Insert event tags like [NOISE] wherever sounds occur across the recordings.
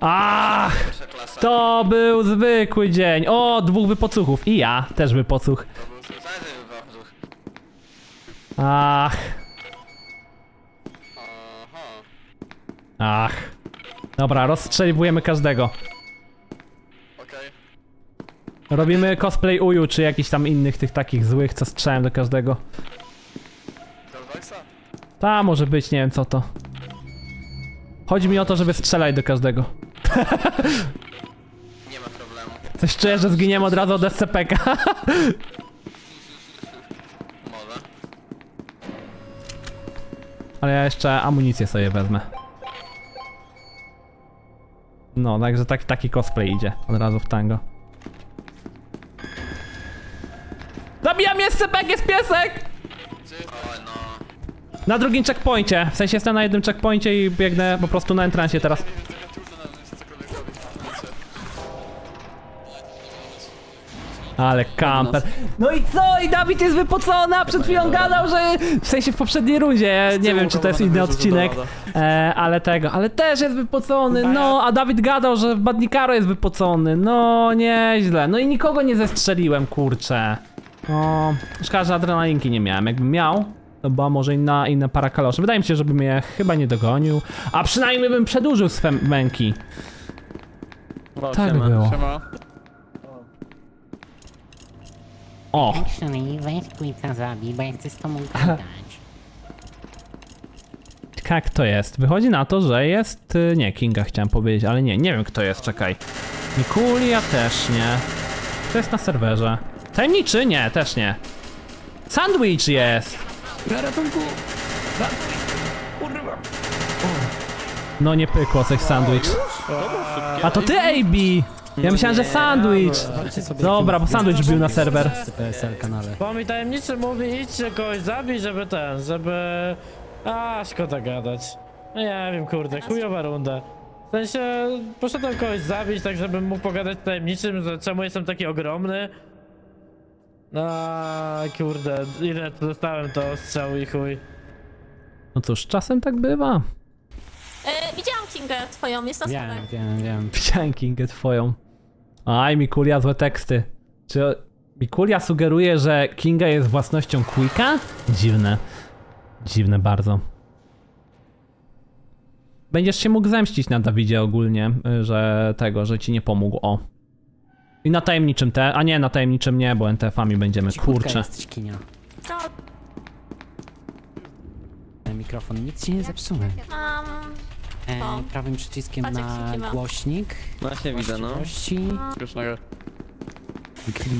Ach, to był zwykły dzień. O, dwóch wypocuchów. I ja też wypocuch. Ach, ach. Dobra, rozstrzeliwujemy każdego. Robimy cosplay Uju, czy jakichś tam innych tych takich złych, co strzałem do każdego. Ta może być, nie wiem co to. Chodzi mi o to, żeby strzelać do każdego. Nie ma problemu. Coś czuję, że zginiemy od razu od SCP-ka. [LAUGHS] Może. Ale ja jeszcze amunicję sobie wezmę. No, także tak, taki cosplay idzie. Od razu w tango. Zabijam SCP, jest piesek! No. Na drugim checkpoincie. W sensie jestem na jednym checkpoincie i biegnę po prostu na entrancie teraz. Ale kamper. No i co? I Dawid jest wypocony, a przed chwilą gadał, że... W sensie w poprzedniej rundzie, nie wiem czy to jest inny odcinek, e, ale tego, ale też jest wypocony, no, a Dawid gadał, że Badnikaro jest wypocony, no, nieźle. No i nikogo nie zestrzeliłem, kurczę. O, szkoda, że adrenalinki nie miałem. Jakbym miał, to była może inna, inna para kaloszy. Wydaje mi się, żeby mnie chyba nie dogonił, a przynajmniej bym przedłużył swe męki. Tak było. Siema. O, Actually, weź Quicka zabij, bo ja chcę z tobą gadać. [LAUGHS] jak to jest? Wychodzi na to, że jest... y, Nie, Kinga chciałem powiedzieć, ale nie, nie wiem kto jest, czekaj. Nikulia też nie. To jest na serwerze. Tajemniczy? Nie, też nie. Sandwich jest! No nie pykło coś sandwich. A to ty AB! Ja myślałem, że sandwich. Dobra, bo sandwich był na serwer. PSL kanale. Bo mi tajemniczy mówi idźcie kogoś zabić, żeby ten, żeby... A, szkoda gadać. No nie wiem, kurde, chujowa runda. W sensie, poszedłem kogoś zabić, tak żebym mógł pogadać z tajemniczym, że czemu jestem taki ogromny. A, kurde, ile dostałem to strzał i chuj. No cóż, czasem tak bywa. E, widziałam Kingę twoją, jest na Wiem, schodach. wiem, wiem. Widziałem Kingę twoją. Aj, Mikulia, złe teksty. Czy Mikulia sugeruje, że Kinga jest własnością Quicka? Dziwne. Dziwne bardzo. Będziesz się mógł zemścić na Dawidzie ogólnie, y, że tego, że ci nie pomógł, o. I na tajemniczym te, a nie, na tajemniczym nie, bo NTF-ami będziemy, kurczę. jesteś, Kinia. Mikrofon, nic ci nie zepsułem. mam... E, O. prawym przyciskiem Patrz, jak się na kiwa. głośnik. Właśnie widzę, no. Właściwości, Śmiesznego.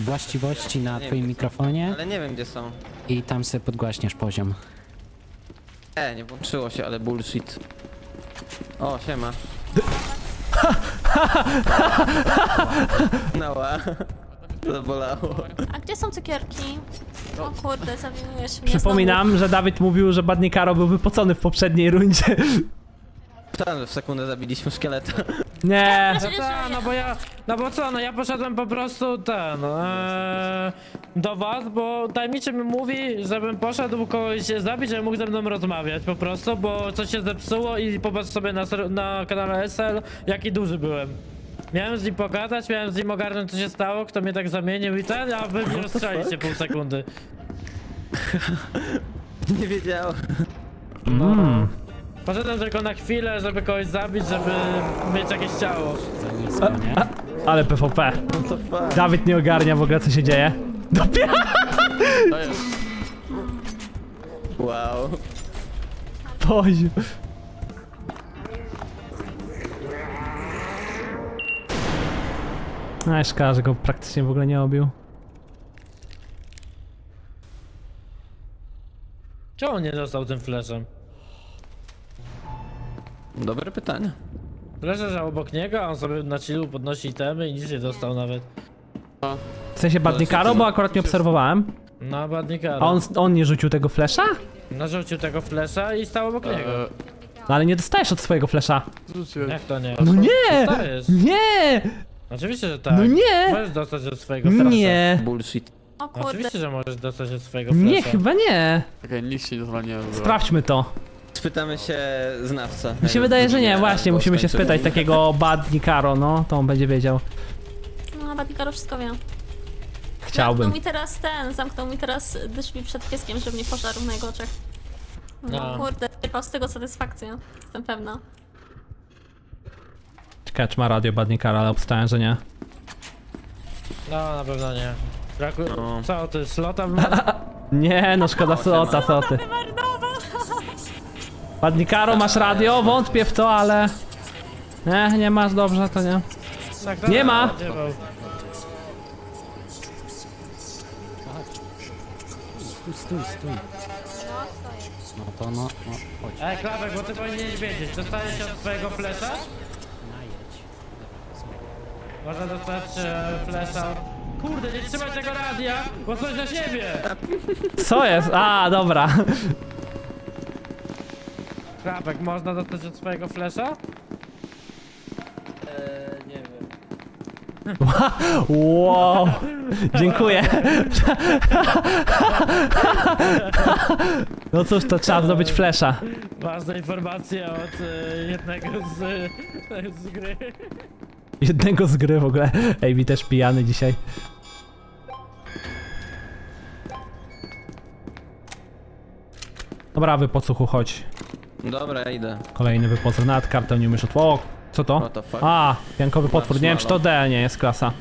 właściwości na Nie twoim wiem, mikrofonie Ale nie wiem gdzie są. i tam sobie podgłaśniasz poziom. E, nie włączyło się, ale bullshit. O, siema. [LAUGHS] Nała. To bolało. A gdzie są cukierki? O kurde, zawiniłeś mnie Przypominam, że Dawid mówił, że Badnikaro był wypocony w poprzedniej rundzie. Tam w sekundę zabiliśmy szkieleta. [LAUGHS] Nie. No ta, no bo ja, no bo co, no ja poszedłem po prostu ten, e, do was, bo tajemniczy mi mówi, żebym poszedł kogoś zabić, żeby mógł ze mną rozmawiać po prostu, bo coś się zepsuło i popatrz sobie na, ser- na kanale SL, jaki duży byłem. Miałem z nim pogadać, miałem z nim ogarnąć co się stało, kto mnie tak zamienił i ten, a wy mnie rozstrzeliście pół sekundy. [LAUGHS] Nie wiedziałem. Mm. Poszedłem tylko na chwilę, żeby kogoś zabić, żeby mieć jakieś ciało. Nisko, nie? Ale PvP. Dawid nie ogarnia w ogóle co się dzieje. Dopiero. To jest. Wow. Poziom. No szkoda, że go praktycznie w ogóle nie obił. Czemu on nie dostał tym fleszem? Dobre pytanie. Flash leżał obok niego, a on sobie na chillu podnosi itemy i nic nie dostał nawet. W sensie Badnikaro, bo akurat nie obserwowałem. No, badnika. A on, on nie rzucił tego flesza? Narzucił tego flesza i stał obok niego. E, No ale nie dostajesz od swojego flesza. Rzuciłem. Jak to nie? No nie! Dostajesz. Nie! Oczywiście, że tak. No nie! Możesz dostać od swojego flesza. Nie! Bullshit. O kurde, Oczywiście, że możesz dostać od swojego flesza. Nie, chyba nie. Okej, nikt się nie. Sprawdźmy to. Spytamy się znawca. Mi się wydaje, że nie, właśnie, musimy się spytać tak. takiego Badnikaro, no, to on będzie wiedział. No, Batikaro wszystko wie. Chciałbym. Zamknął mi teraz ten, zamknął mi teraz drzwi przed pieskiem, żeby mnie pożarł na jego oczach. No A. kurde, czerpał z tego satysfakcję, jestem pewna. Ciekawe, czy ma radio Badnikaro, ale obstałem, że nie. No, na pewno nie. Braku... No. Co, to jest? [LAUGHS] Nie, no szkoda sota, soty. Badnikaro, masz radio? Wątpię w to, ale... Nie, nie masz, dobrze, to nie. Nie ma. Stój, stój, stój. No to no, no, chodź. Ej, Klawek, bo ty powinieneś wiedzieć, dostajesz się od twojego flesza? Można dostać e, flesza. Kurde, nie trzymaj tego radia, bo coś na siebie! Co jest? A, dobra. Klawek, można dostać od swojego flesza? Wow. Dziękuję. No cóż, to trzeba zdobyć flesza. Ważna informacja od e, jednego z, e, z gry. Jednego z gry w ogóle. Ej, mi też pijany dzisiaj. Dobra, wypocuchu, chodź. Dobra, idę. Kolejny wypocuch. Nad kartę nie umiesz otworzyć. O, co to? What the fuck? A, piankowy potwór. Nie wiem, czy to D nie jest klasa.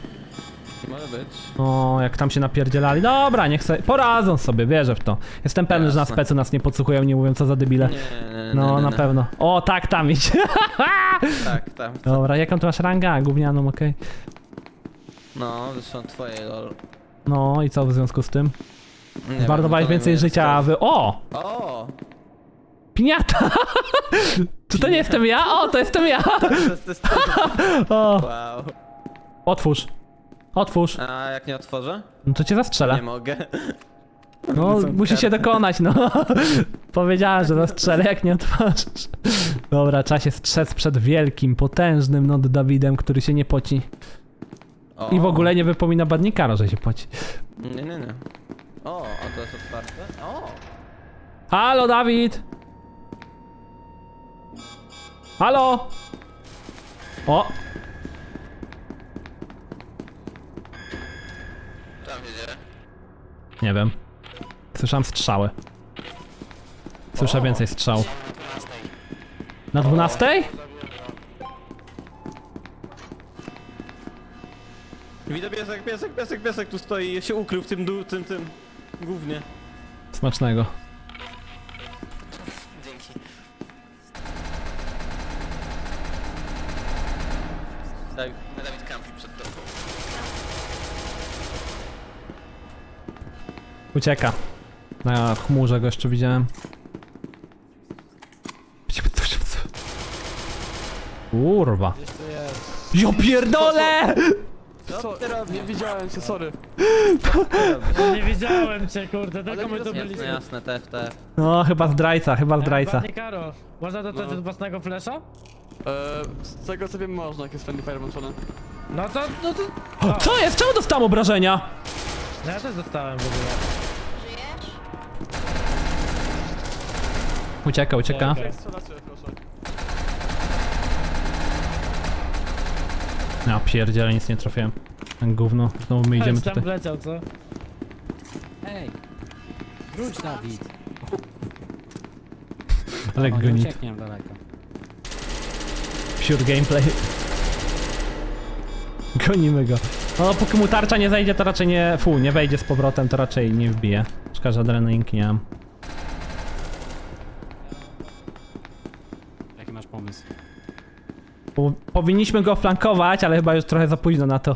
Może być. O, jak tam się napierdzielali. Dobra, niech sobie... Poradzą sobie, wierzę w to. Jestem pewny, że na Jasne. specy nas nie podsłuchują, nie mówią co za debile. Nie, nie, nie, No, nie, na nie. pewno. O, tak, tam idź. [LAUGHS] Tak, tak. Dobra, jaką tu masz rangę? Gównianą, okej. No, zresztą twoje lol. No i co w związku z tym? Nie wiem, Zmarnowałeś no to więcej nie wiem, życia, a wy... O! O! Piniata! Czy [LAUGHS] to nie jestem ja? O, to jestem ja! [LAUGHS] O, Wow. otwórz. Otwórz. A jak nie otworzę? No to cię zastrzelę. Nie mogę. No, [LAUGHS] Są musi się karty. dokonać, no. Powiedziałem, że zastrzelę, jak nie otworzysz. Dobra, trzeba się strzec przed wielkim, potężnym Not Dawidem, który się nie poci. O. I w ogóle nie wypomina Badnikara, że się poci. Nie, nie, nie. O, a to jest otwarte? O! Halo, Dawid! Halo! O! Tam jedzie. Nie wiem. Słyszałem strzały. Słyszę O. więcej strzał. Na 12? Widzę piesek, piesek, piesek, piesek tu stoi i się ukrył w tym dół, tym, tym. Głównie. Smacznego. Ucieka. Na chmurze go jeszcze widziałem. Kurwa. Jo pierdolę! Co ty robisz? Nie widziałem cię, sorry. Nie widziałem cię, kurde, tylko my tu Jasne, byliśmy. jasne, TFT. No, chyba zdrajca, chyba zdrajca. Panie Karo, można dostać No. od własnego flesza? Eee, z tego co wiem można, jak jest Friendly Fire włączone. No to, no to... Co jest? Czemu dostałem obrażenia? No ja też dostałem w ogóle. Ucieka, ucieka. Strzelacie, proszę. Ja pierdzielę, nic nie trafiłem. Ten Gówno, znowu my idziemy tam tutaj. wleciał, co? Ej! Wróć, Dawid! Ale O, nie gonit. uciekniem daleko. Pure gameplay. Gonimy go. No, póki mu tarcza nie zajdzie, to raczej nie... Fu, nie wejdzie z powrotem, to raczej nie wbije. Szkoda, że adrenalinki nie mam. Po, powinniśmy go flankować, ale chyba już trochę za późno na to.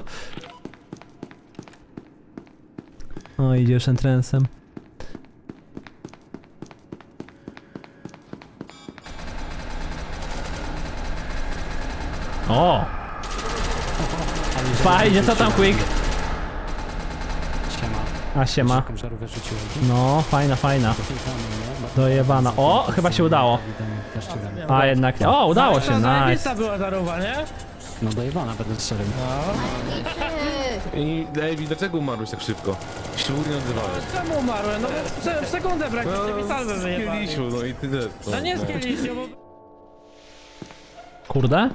O, idzie już entrancem. O! [LAUGHS] Fajnie, co tam Quick? A siema. Żarówkę rzuciłem? No, fajna, fajna. Dojebana. O, chyba się udało. A jednak nie. O, udało się, No, nice. była zaruba, nie? No dojebana, będę szczerym. No. I David, dlaczego umarłeś tak szybko? Ślub nie odzywałeś. Czemu umarłem? No w, w sekundę praktycznie mi salwę z wyjebali. Kielisiu, no i ty też. No nie z Kielisiu, bo... Kurde.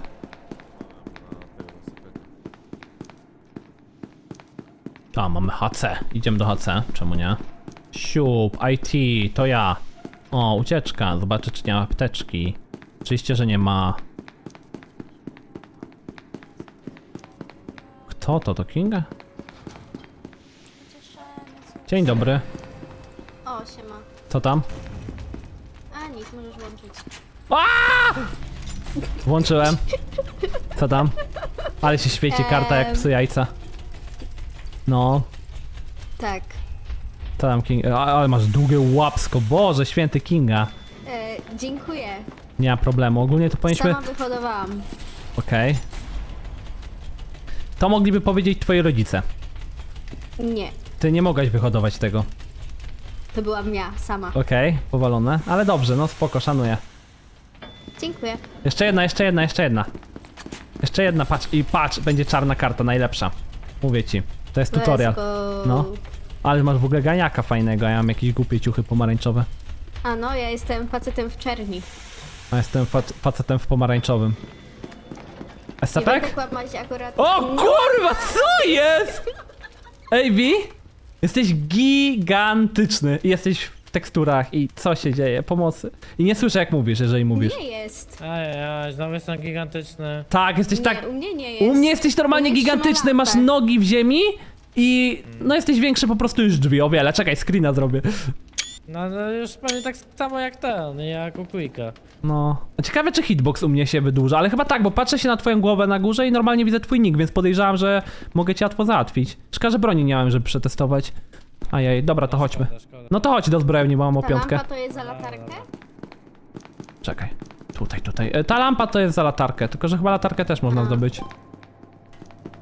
A, mamy HC. Idziemy do HC. Czemu nie? Siup, IT, to ja. O, ucieczka. Zobaczę, czy nie ma apteczki. Oczywiście, że nie ma. Kto to? To Kinga? Cieszę, Dzień dobry. O, siema. Co tam? A nic, możesz łączyć. Włączyłem. Co tam? Ale się świeci karta jak psu jajca. No, Tak. tam King? A, ale masz długie łapsko, Boże, święty Kinga. E, dziękuję. Nie ma problemu. Ogólnie to powinniśmy. Sama wyhodowałam. Okej. To mogliby powiedzieć twoi rodzice. Nie, Ty nie mogłaś wyhodować tego. to byłam ja, sama. Okej, powalone. Ale dobrze, no spoko, szanuję. Dziękuję. Jeszcze jedna, jeszcze jedna, jeszcze jedna. Jeszcze jedna, patrz, i patrz, będzie czarna karta, najlepsza. Mówię ci. To jest tutorial. Let's go. No. Ale masz w ogóle ganiaka fajnego, a ja mam jakieś głupie ciuchy pomarańczowe. A no, ja jestem facetem w czerni. A jestem fac facetem w pomarańczowym. Nie kłamać akurat... O kurwa, co jest? AB? Jesteś gigantyczny i jesteś w teksturach i co się dzieje? Pomocy. I nie słyszę jak mówisz, jeżeli mówisz. Nie jest. Ajajaj, znowu jestem gigantyczny. Tak, jesteś Nie, tak... u mnie nie jest. U mnie jesteś normalnie U mnie trzyma gigantyczny, masz lampę. nogi w ziemi i no jesteś większy po prostu już drzwi o wiele. Czekaj, screena zrobię. No to już pewnie tak samo jak ten, jak u Quicka. No. Ciekawe czy hitbox u mnie się wydłuża, ale chyba tak, bo patrzę się na twoją głowę na górze i normalnie widzę twój nick, więc podejrzewam, że mogę cię łatwo załatwić. Szkoda, że broni nie miałem, żeby przetestować. Ajaj, dobra, to chodźmy. No to chodź do zbrojowni, bo mam o Ta piątkę. lampa to jest za latarkę? Czekaj. Tutaj, tutaj. E, Ta lampa to jest za latarkę, tylko że chyba latarkę też można A. zdobyć.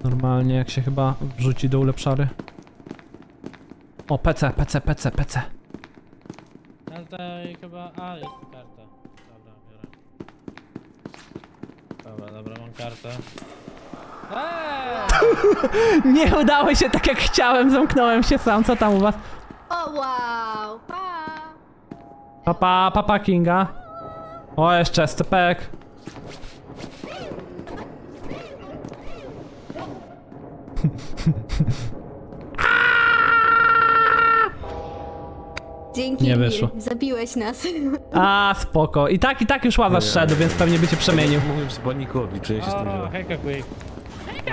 Normalnie, jak się chyba wrzuci do ulepszary. O, PC, PC, PC, PC. Ale tutaj chyba... A, jest karta. Dobra, biorę. Dobra, dobra, mam kartę. Eee! [LAUGHS] Nie udało się tak jak chciałem, zamknąłem się sam. Co tam u was? O, wow! Pa! Papa, papa Kinga. O, jeszcze stepek. Dzięki, Nie wyszło. Zabiłeś nas. A, spoko. I tak, i tak już łaza szedł, więc pewnie by cię przemienił. Mówiłem z panikowi, czuję się z tym O, źle. hejka Quick.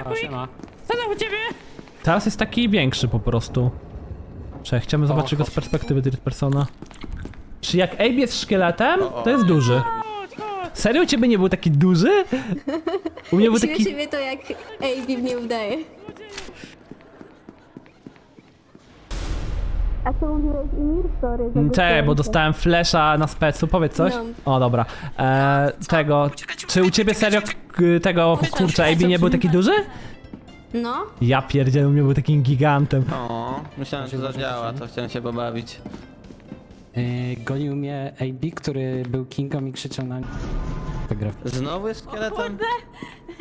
A, siema. Co tam u ciebie? Teraz jest taki większy po prostu. Czy chciałbym zobaczyć go z perspektywy third persona. Czy jak Abe jest szkieletem, to jest duży. Serio u ciebie nie był taki duży? U mnie był taki... Śmieszy mnie to, jak Amy mnie udaje. A co mówiłeś Mir? Sorry, Cześć, bo dostałem flesza na specu, powiedz coś. No. O, dobra. E, tego, czy u ciebie serio k- tego, kurczę, Abe nie był taki duży? No, Ja pierdzielę, u mnie był takim gigantem. O, myślałem, że zadziała, to chciałem się pobawić. Yy, gonił mnie AB, który był Kingą i krzyczał na mnie. Grafik. Znowu jest szkieletem?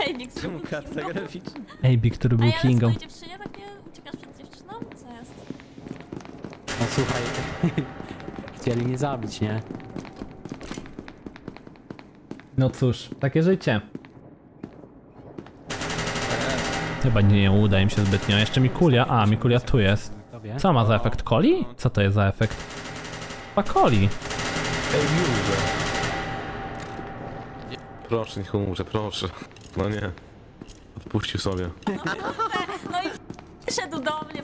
Hej, Wiktor. Czemu karta graficzna? Abe, który A był ja kingą. swojej dziewczynie tak nie uciekasz przed dziewczyną? Co jest? No słuchaj. [LAUGHS] Chcieli mnie zabić, nie? No cóż, takie życie. Chyba nie uda im się zbytnio. Jeszcze Mikulia. A, Mikulia tu jest. Tobie? Co ma za efekt? Coli? Co to jest za efekt? Chyba coli. Ej. Proszę, niech umrze, proszę. No nie. Odpuścił sobie. No i przyszedł do mnie.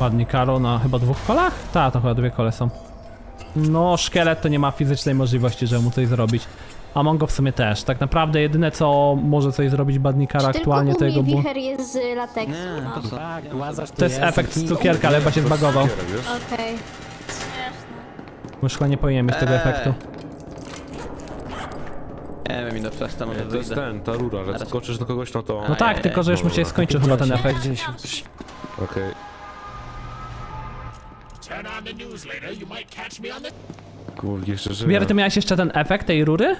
Ładnie Karo na chyba dwóch kolach? Tak, to chyba dwie kole są. No, szkielet to nie ma fizycznej możliwości, żeby mu coś zrobić. A Mongo w sumie też. Tak naprawdę jedyne co może coś zrobić Badnikara aktualnie Tylko to u jego mnie bu... wicher jest z lateksu. Nie, no. co? Tak, Łazarz To jest efekt z cukierka, ale chyba się zbagował. Okej. Śmieszne. Chyba nie powinien mieć tego Eee. efektu. Nie wiem, ile przez to może to jest wyjdę. ten, ta rura, że Zaraz. skoczysz do kogoś, no to... No tak, tylko że już mu się skończył chyba ten efekt. Gdzieś... Okej. Kurde, jeszcze żyje. Ty miałeś jeszcze ten efekt tej rury?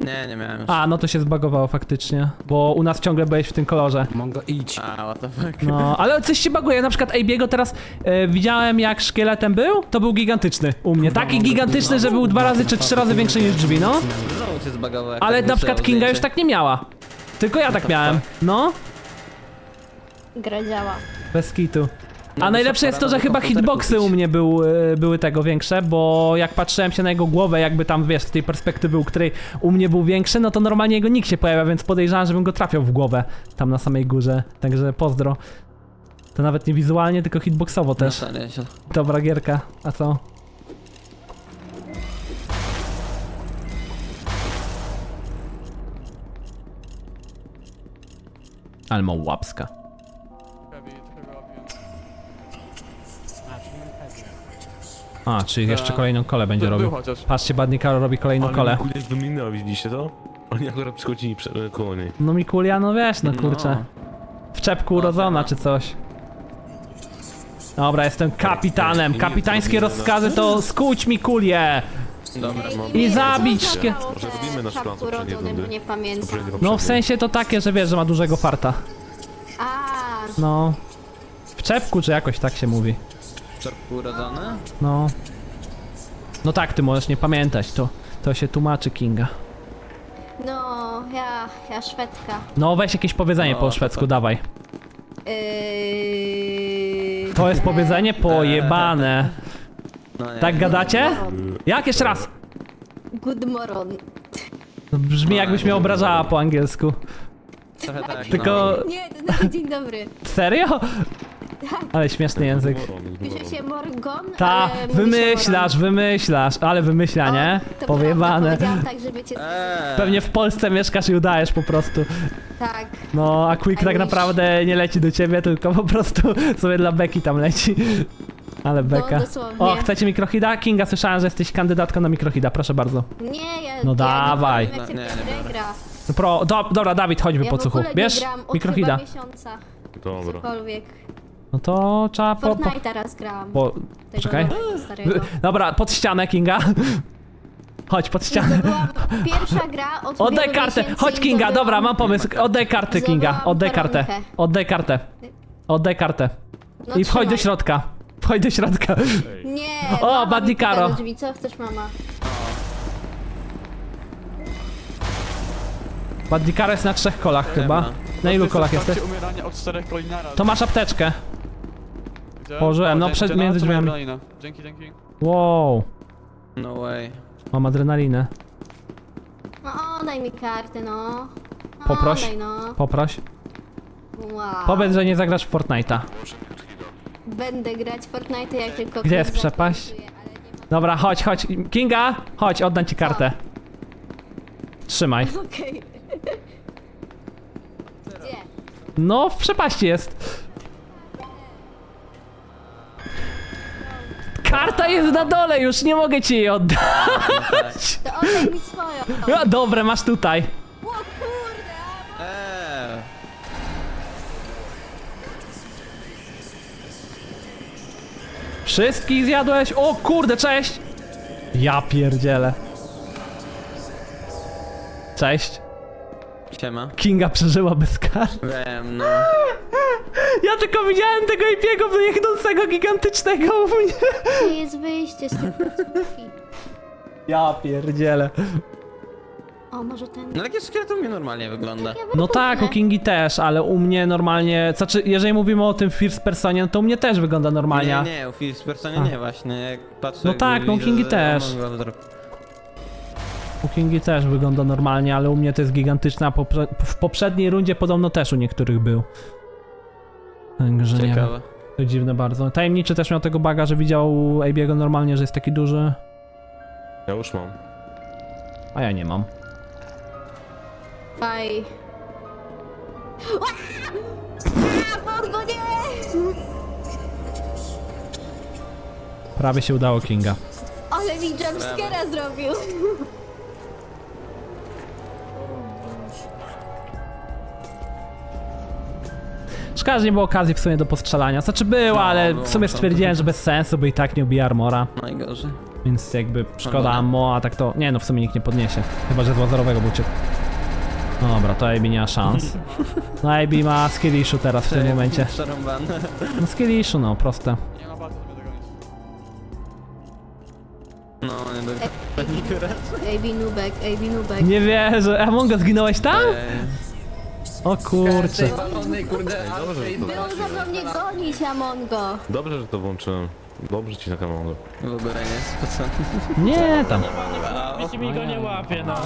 Nie, nie miałem już. A, no to się zbagowało faktycznie, bo u nas ciągle byłeś w tym kolorze. Mongo, idź. A, what the fuck. No, ale coś się baguje. Na przykład AB'ego teraz e, widziałem jak szkieletem był, to był gigantyczny u mnie. Taki gigantyczny, że był dwa razy czy trzy razy większy niż drzwi, no. Znowu cię zbagało jak Ale tak na przykład wyszło Kinga już zdjęcie. tak nie miała. Tylko ja tak miałem. No, Gra działa. bez kitu. A No, najlepsze jest to, że chyba hitboxy kupić. u mnie był, e, były tego większe, bo jak patrzyłem się na jego głowę, jakby tam wiesz, z tej perspektywy, u której u mnie był większy, no to normalnie jego nick się pojawia, więc podejrzewam, żebym go trafiał w głowę tam na samej górze. Także pozdro. To nawet nie wizualnie, tylko hitboxowo No, też. się- Dobra gierka, a co? Ale ma łapska. A, czyli jeszcze kolejną kolę będzie Był, robił. chociaż. Patrzcie, Badnie Karo robi kolejną Ale kolę. mi kurde wyminęła, widzieliście to? Oni akurat przychodzili prze- koło niej. No Mikulia, no wiesz, no kurczę. W czepku urodzona czy coś. Dobra, jestem kapitanem. Kapitańskie rozkazy to skuć Mikulię! Dobra. I zabić zabrało Może robimy nasz plan poprzedniej rundy. nie pamiętam. Poprzedniej, No w poprzedniej. sensie to takie, że wiesz, że ma dużego farta. A, No. W czepku czy jakoś tak się mówi. Czerpku urodzony? No. No tak, ty możesz nie pamiętać, to, to się tłumaczy Kinga. no, ja, ja Szwedka. No weź jakieś powiedzenie No, po to szwedzku, tak. dawaj. Yy... To jest powiedzenie [LAUGHS] pojebane. No nie. Tak gadacie? Morgon. Jak jeszcze raz? Good morning. To brzmi jakbyś mnie obrażała po angielsku. Trochę tak, Tylko... Nie, to znaczy dzień dobry. Serio? Ale śmieszny język. Pisze się Morgon, Ta, ale mówi się wymyślasz, wymyślasz, ale wymyśla, Moron. nie? O, to Powiebane. prawda, powiedziałam tak, żeby cię... Eee, Pewnie w Polsce mieszkasz i udajesz po prostu. Tak. No, a Quick I tak wish. naprawdę nie leci do ciebie, tylko po prostu sobie dla Beki tam leci. Ale Beka. dosłownie. O, chcecie mikrohida? Kinga, słyszałem, że jesteś kandydatką na mikrohida, proszę bardzo. Nie, ja... No ja dawaj. Nie, wiem, jak się Nie, nie gra. No Pro, do, dobra, Dawid, chodźmy Ja po w cuchu. ogóle Bierz nie gram od mikrohida. miesiąca. Dobra. Cokolwiek. No to trzeba po... po, Fortnite teraz gram. po Tego czekaj. nowego, starego. [LAUGHS] Dobra, pod ścianę, Kinga. Chodź, pod To ścianę. była pierwsza gra od [LAUGHS] Oddaj wielu kartę, miesięcy chodź i Kinga, zdobyłam- dobra, mam pomysł. Oddaj kartę, Kinga. Zdobyłam Oddaj kartę. koronkę. Oddaj kartę. Oddaj kartę. No I wchodź do trzymaj. środka. Wchodź do środka. Nie, [LAUGHS] O, mama Badni mi puka Karo. do drzwi. Co chcesz, mama? Badnikara jest na trzech kolach chyba. Na ilu kolach jesteś umierania od czterech naraz. To masz apteczkę. Gdzie? położyłem, O, no przed- między drzwiami. adrenalina. Dzięki, dzięki. Wow. No way. Mam adrenalinę. No, daj mi kartę, no. no Poproś. Daj, no. Poproś. Wow. Powiedz, że nie zagrasz w Fortnite'a. Będę grać w Fortnite jak tylko Gdzie jest przepaść? Dobra, chodź, chodź. Kinga, chodź, oddam ci kartę. Trzymaj. [LAUGHS] Okej. Gdzie? No, w przepaści jest. Jest na dole, już nie mogę ci jej oddać. [LAUGHS] To oddaj mi swoją. No, dobre, masz tutaj. O kurde! Eee. Wszystkich zjadłeś? O kurde, cześć! Ja pierdzielę. Cześć. Siema. Kinga przeżyła bez kar. Wiem, no. Ja tylko widziałem tego Ipiego wyjechnącego gigantycznego u mnie. Gdzie jest wyjście z tej placówki? Ja pierdzielę. O, może ten... No takie szkielet u mnie normalnie wygląda. Ja No tak, u wybuchnę. Kingi też, ale u mnie normalnie, znaczy jeżeli mówimy o tym first personie, no to u mnie też wygląda normalnie. Nie, nie, u Philips Personie A. nie właśnie, jak patrzę... No jak tak, no widzę, Kingi że też. U Kingi też wygląda normalnie, ale u mnie to jest gigantyczna, poprze- w poprzedniej rundzie podobno też u niektórych był. Także nie wiem. Ciekawe. To dziwne bardzo. Tajemniczy też miał tego baga, że widział AB'ego normalnie, że jest taki duży, Ja już mam. a ja nie mam. Bye. A, Morgo, nie! Prawie się udało Kinga. Ale mi jumpscare'a zrobił. Szkoda, że nie było okazji w sumie do postrzelania. Znaczy była, No, ale było w sumie to. stwierdziłem, że bez sensu, bo i tak nie ubija armora. Najgorzej. Więc jakby szkoda ammo, a tak to... Nie no, w sumie nikt nie podniesie. Chyba, że z łazerowego był uciekł. No dobra, to AB nie ma szans. [LAUGHS] No AB ma skill issue teraz w tym momencie. Przerąbane. No skill issue, no, proste. Nie ma bardzo, żeby dogonić. No, nie do... AB Nubek, AB Nubek. Nie wierzę. Amongo, zginąłeś tam? O kurczę. Dobrze, że to, Było za mną mnie gonić, Amongo. dobrze, że to włączyłem. Dobrze ci na. W ogóle nie jest spocony. Nie, tam. Jeśli mi go nie łapie, no.